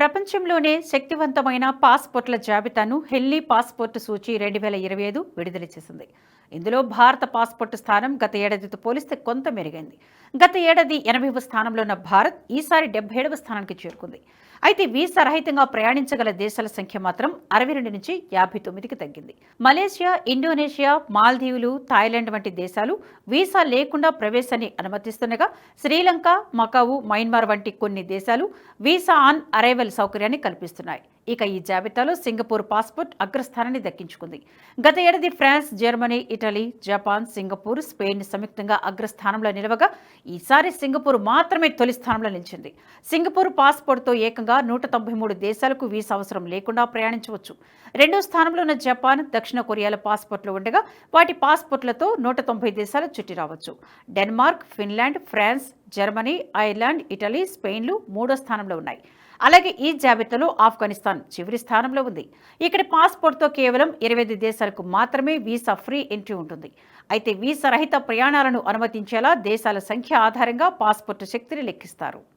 ప్రపంచంలోనే శక్తివంతమైన పాస్పోర్ట్ల జాబితాను హెల్లీ పాస్పోర్ట్ సూచి రెండు వేల ఇరవై ఐదు విడుదల చేసింది. ఇందులో భారత పాస్పోర్ట్ స్థానం గత ఏడాదితో పోలిస్తే కొంత మెరుగైంది. గత ఏడాది ఎనభైవ స్థానంలో ఉన్న భారత్ ఈసారి డెబ్బై ఏడవ స్థానానికి చేరుకుంది. అయితే వీసా రహితంగా ప్రయాణించగల దేశాల సంఖ్య మాత్రం అరవై రెండు నుంచి యాభై తొమ్మిదికి తగ్గింది. మలేషియా ఇండోనేషియా మాల్దీవులు థాయిలాండ్ వంటి దేశాలు వీసా లేకుండా ప్రవేశాన్ని అనుమతిస్తుండగా శ్రీలంక మకావు మయన్మార్ వంటి కొన్ని దేశాలు వీసా ఆన్ అరైవల్ సౌకర్యాన్ని కల్పిస్తున్నాయి. ఇక ఈ జాబితాలో సింగపూర్ పాస్పోర్ట్ అగ్రస్థానాన్ని దక్కించుకుంది. గత ఏడాది France Germany Italy Japan Singapore Spain సంయుక్తంగా అగ్రస్థానంలో నిలవగా ఈసారి సింగపూర్ మాత్రమే తొలి స్థానంలో నిలిచింది. సింగపూర్ పాస్పోర్ట్తో ఏకంగా నూట తొంభై మూడు దేశాలకు వీసా అవసరం లేకుండా ప్రయాణించవచ్చు. రెండో స్థానంలో ఉన్న జపాన్ దక్షిణ కొరియాల పాస్పోర్ట్లు ఉండగా వాటి పాస్పోర్ట్లతో నూట తొంభై దేశాలు చుట్టి రావచ్చు. Denmark Finland France Germany Ireland Italy స్పెయిన్లు మూడో స్థానంలో ఉన్నాయి. అలాగే ఈ జాబితాలో ఆఫ్ఘనిస్తాన్ చివరి స్థానంలో ఉంది. ఇక్కడ పాస్పోర్ట్తో కేవలం ఇరవై ఐదు దేశాలకు మాత్రమే వీసా ఫ్రీ ఎంట్రీ ఉంటుంది. అయితే వీసా రహిత ప్రయాణాలను అనుమతించేలా దేశాల సంఖ్య ఆధారంగా పాస్పోర్ట్ శక్తిని లెక్కిస్తారు.